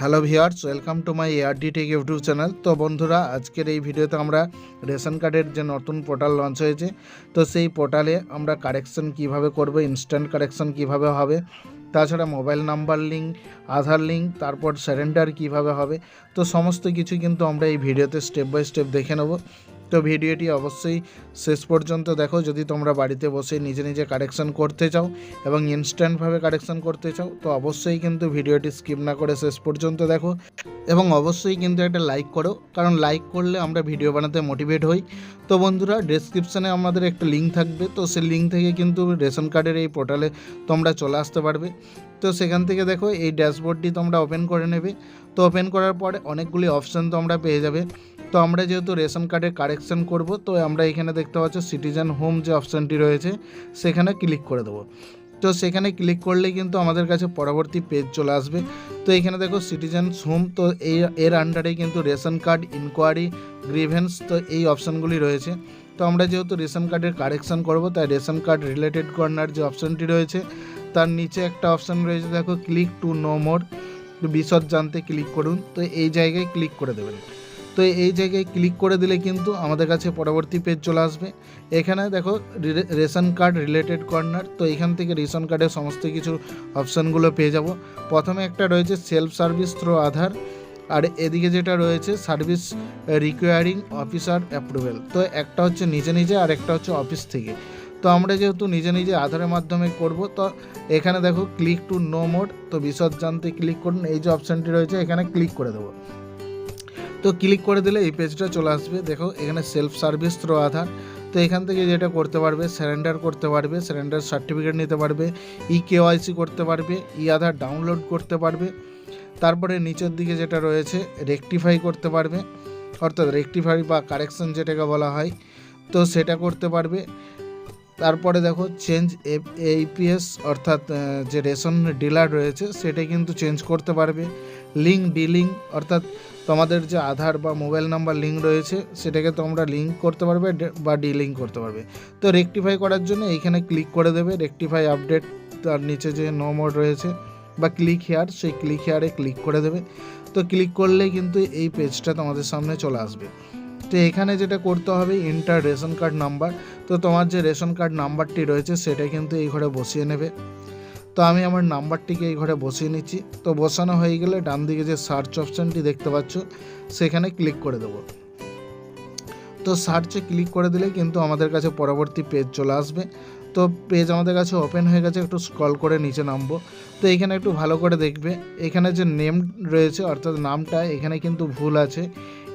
Hello viewers welcome to my ARD tech YouTube channel. তো বন্ধুরা, আজকের এই ভিডিওতে আমরা রেশন কার্ডের যে নতুন পোর্টাল লঞ্চ হয়েছে, তো সেই পোর্টালে আমরা কারেকশন কীভাবে করব ইনস্ট্যান্ট কারেকশন কীভাবে হবে, তাছাড়া mobile number link Aadhaar link তারপর স্যারেন্ডার কীভাবে হবে, তো সমস্ত কিছু কিন্তু আমরা এই ভিডিওতে স্টেপ বাই স্টেপ দেখে নেব। তো ভিডিওটি অবশ্যই শেষ পর্যন্ত দেখো। যদি তোমরা বাড়িতে বসে নিজে নিজে কারেকশন করতে চাও এবং ইনস্ট্যান্টভাবে কারেকশন করতে চাও, তো অবশ্যই কিন্তু ভিডিওটি স্কিপ না করে শেষ পর্যন্ত দেখো। এবং অবশ্যই কিন্তু একটা লাইক করো, কারণ লাইক করলে আমরা ভিডিও বানাতে মোটিভেট হই। তো বন্ধুরা ডেসক্রিপশানে আমাদের একটা লিঙ্ক থাকবে, তো সেই লিঙ্ক থেকে কিন্তু রেশন কার্ডের এই পোর্টালে তোমরা চলে আসতে পারবে। তো সেখান থেকে দেখো, এই ড্যাশবোর্ডটি তোমরা ওপেন করে নেবে। তো ওপেন করার পরে অনেকগুলি অপশান তোমরা পেয়ে যাবে। তো আমরা যেহেতু রেশন কার্ডের কারেকশন করব, তো আমরা এখানে দেখতে পাচ্ছ সিটিজেন হোম যে অপশানটি রয়েছে, সেখানে ক্লিক করে দেবো। তো সেখানে ক্লিক করলে কিন্তু আমাদের কাছে পরবর্তী পেজ চলে আসবে। তো এখানে দেখো সিটিজেন হোম, তো এই, এর আন্ডারে কিন্তু রেশন কার্ড ইনকোয়ারি গ্রিভেন্স তো এই অপশানগুলি রয়েছে। তো আমরা যেহেতু রেশন কার্ডের কারেকশন করব, তাই রেশন কার্ড রিলেটেড কর্নার যে অপশানটি রয়েছে, তার নিচে একটা অপশান রয়েছে, দেখো ক্লিক টু নো মোর বিশদ জানতে ক্লিক করুন। তো এই জায়গায় ক্লিক করে দেবেন। তো এই জায়গায় ক্লিক করে দিলে কিন্তু আমাদের কাছে পরবর্তী পেজ চলে আসবে। এখানে দেখো রেশন কার্ড রিলেটেড কর্নার তো এখান থেকে রেশন কার্ডের সমস্ত কিছু অপশানগুলো পেয়ে যাব। প্রথমে একটা রয়েছে সেলফ সার্ভিস থ্রো আধার আর এদিকে যেটা রয়েছে সার্ভিস রিকোয়ারিং অফিসার অ্যাপ্রুভেল তো একটা হচ্ছে নিজে নিজে আর একটা হচ্ছে অফিস থেকে। তো আমরা যেহেতু নিজে নিজে আধারের মাধ্যমে করব, তো এখানে দেখো ক্লিক টু নো মোড তো বিশদ জানতে ক্লিক করুন, এই যে অপশানটি রয়েছে, এখানে ক্লিক করে দেবো। তো ক্লিক করে দিলে এই পেজটা চলে আসবে। দেখো, এখানে সেলফ সার্ভিস থ্রো আধার। তো এখান থেকে যেটা করতে পারবে স্যারেন্ডার করতে পারবে স্যারেন্ডার সার্টিফিকেট নিতে পারবে ই কেওয়াইসি করতে পারবে ই আধার ডাউনলোড করতে পারবে। তারপরে নিচের দিকে যেটা রয়েছে রেকটিফাই করতে পারবে। অর্থাৎ রেকটিফাই বা কারেকশন যেটাকে বলা হয়, তো সেটা করতে পারবে। তারপরে দেখো চেঞ্জ এইপিএস অর্থাৎ যে রেশন ডিলার রয়েছে, সেটা কিন্তু চেঞ্জ করতে পারবে। লিঙ্ক ডিলিং অর্থাৎ তোমাদের যে আধার বা মোবাইল নাম্বার লিঙ্ক রয়েছে, সেটাকে তোমরা লিঙ্ক করতে পারবে বা ডিলিঙ্ক করতে পারবে। তো রেকটিফাই করার জন্য এইখানে ক্লিক করে দেবে রেকটিফাই আপডেট তার নিচে যে নো মোড রয়েছে, বা ক্লিক হেয়ার সেই ক্লিক হেয়ারে ক্লিক করে দেবে। তো ক্লিক করলেই কিন্তু এই পেজটা তোমাদের সামনে চলে আসবে। তো এখানে যেটা করতে হবে ইন্টার রেশন কার্ড নাম্বার তো তোমার যে রেশন কার্ড নাম্বারটি রয়েছে, সেটা কিন্তু এই ঘরে বসিয়ে নেবে। তো আমি আমার নাম্বারটিকে এই ঘরে বসিয়ে নিচ্ছি। তো বসানো হয়ে গেলে ডান দিকে যে সার্চ অপশানটি দেখতে পাচ্ছ, সেখানে ক্লিক করে দেবো। তো সার্চে ক্লিক করে দিলে কিন্তু আমাদের কাছে পরবর্তী পেজ চলে আসবে। তো পেজ আমাদের কাছে ওপেন হয়ে গেছে, একটু স্ক্রল করে নিচে নামবো। তো এখানে একটু ভালো করে দেখবে, এখানে যে নেম রয়েছে, অর্থাৎ নামটা, এখানে কিন্তু ভুল আছে।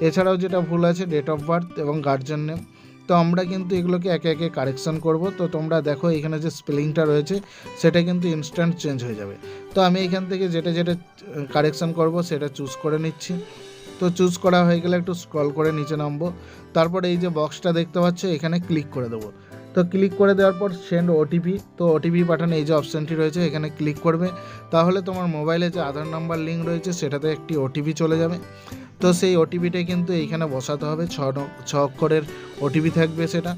এছাড়াও যেটা ভুল আছে ডেট অফ বার্থ এবং গার্জেন নেম তো আমরা কিন্তু এগুলোকে একে একে কারেকশন করব। তো তোমরা দেখো এখানে যে স্পেলিংটা রয়েছে, সেটা কিন্তু ইনস্ট্যান্ট চেঞ্জ হয়ে যাবে। তো আমি এখান থেকে যেটা যেটা কারেকশন করব, সেটা চুজ করে নিচ্ছি। তো চুজ করা হয়ে গেলে একটু স্ক্রল করে নিচে নামবো। তারপর এই যে বক্সটা দেখতে পাচ্ছ, এখানে ক্লিক করে দেবো। তো ক্লিক করে দেওয়ার পর সেন্ড ওটিপি তো ওটিপি পাঠানো এই যে অপশানটি রয়েছে, এখানে ক্লিক করবে। তাহলে তোমার মোবাইলে যে আধার নাম্বার লিঙ্ক রয়েছে, সেটাতে একটি ওটিপি চলে যাবে। তো সেই ওটিপিটা কিন্তু এইখানে বসাতে হবে, ছ ছ অক্ষরের ওটিপি থাকবে সেটা।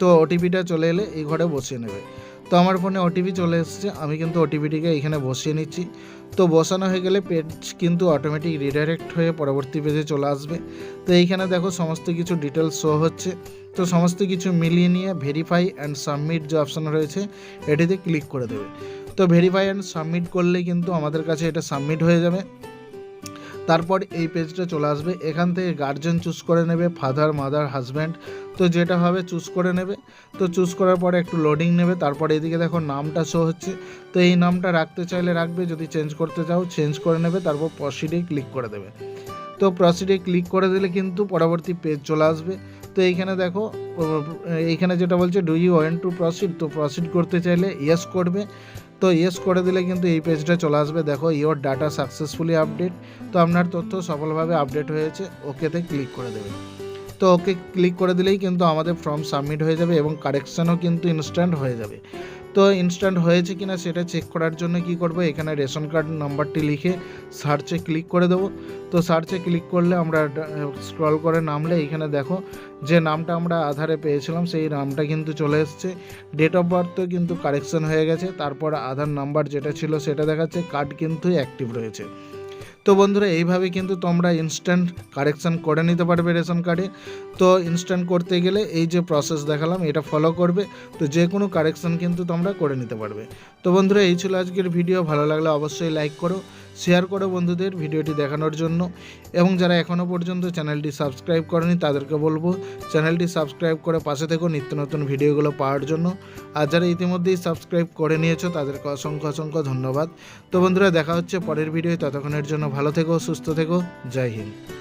তো ওটিপিটা চলে এলে এই ঘরে বসিয়ে নেবে। তো আমার ফোনে ওটিপি চলে এসেছে, আমি কিন্তু ওটিপিটিকে এখানে বসিয়ে নিচ্ছি। তো বসানো হয়ে গেলে পেজ কিন্তু অটোমেটিক রিডাইরেক্ট হয়ে পরবর্তী পেজে চলে আসবে। তো এইখানে দেখো সমস্ত কিছু ডিটেলস শো হচ্ছে। তো সমস্ত কিছু মিলিয়ে নিয়ে ভেরিফাই অ্যান্ড সাবমিট যে অপশান রয়েছে, এটিতে ক্লিক করে দেবে। তো ভেরিফাই অ্যান্ড সাবমিট করলে কিন্তু আমাদের কাছে এটা সাবমিট হয়ে যাবে। তারপর এই পেজটা চলে আসবে। এখান থেকে গার্জেন চুজ করে নেবে ফাদার মাদার হাজব্যান্ড তো যেটা হবে চুজ করে নেবে। তো চুজ করার পরে একটু লোডিং নেবে। তারপর এদিকে দেখো নামটা শো হচ্ছে। তো এই নামটা রাখতে চাইলে রাখবে, যদি চেঞ্জ করতে চাও চেঞ্জ করে নেবে। তারপর প্রসিডে ক্লিক করে দেবে। তো প্রসিডে ক্লিক করে দিলে কিন্তু পরবর্তী পেজ চলে আসবে। তো এইখানে দেখো, এইখানে যেটা বলছে do you want to proceed তো প্রসিড করতে চাইলে ইয়েস করবে। তো ইয়েস করে দিলে কিন্তু এই পেজটা চলে আসবে। দেখো ইওর ডাটা সাকসেসফুলি আপডেট তো আপনার তথ্য সফলভাবে আপডেট হয়েছে ওকেতে ক্লিক করে দেবে। তো ওকে ক্লিক করে দিলেই কিন্তু আমাদের ফর্ম সাবমিট হয়ে যাবে এবং কারেকশানও কিন্তু ইনস্ট্যান্ট হয়ে যাবে। তো ইনস্ট্যান্ট হয়েছে কি না সেটা চেক করার জন্য কি করব? এখানে রেশন কার্ড নাম্বারটি লিখে সার্চে ক্লিক করে দেবো। তো সার্চে ক্লিক করলে আমরা স্ক্রল করে নামলে এখানে দেখো যে নামটা আমরা আধারে পেয়েছিলাম, সেই নামটা কিন্তু চলে এসছে। ডেট অফ বার্থও কিন্তু কারেকশন হয়ে গেছে, তারপর আধার নাম্বার যেটা ছিল সেটা দেখাচ্ছে কার্ড কিন্তু অ্যাক্টিভ রয়েছে। তো বন্ধুরা, এইভাবে কিন্তু তোমরা ইনস্ট্যান্ট কারেকশান করে নিতে পারবে রেশন কার্ডে। তো ইনস্ট্যান্ট করতে গেলে এই যে প্রসেস দেখালাম, এটা ফলো করবে। তো যে কোনো কারেকশান কিন্তু তোমরা করে নিতে পারবে। তো বন্ধুরা, এই ছিল আজকের ভিডিও ভালো লাগলে অবশ্যই লাইক করো। শেয়ার করো বন্ধুদের ভিডিওটি দেখানোর জন্য। এবং যারা এখনও পর্যন্ত চ্যানেলটি সাবস্ক্রাইব করেনি, তাদেরকে বলব চ্যানেলটি সাবস্ক্রাইব করে পাশে থেকো নিত্য নতুন ভিডিওগুলো পাওয়ার জন্য। আর যারা ইতিমধ্যেই সাবস্ক্রাইব করে নিয়েছো, তাদেরকে অসংখ্য অসংখ্য ধন্যবাদ। তো বন্ধুরা, দেখা হচ্ছে পরের ভিডিও ততক্ষণের জন্য ভালো থেকো, সুস্থ থেকো। জয় হিন্দ।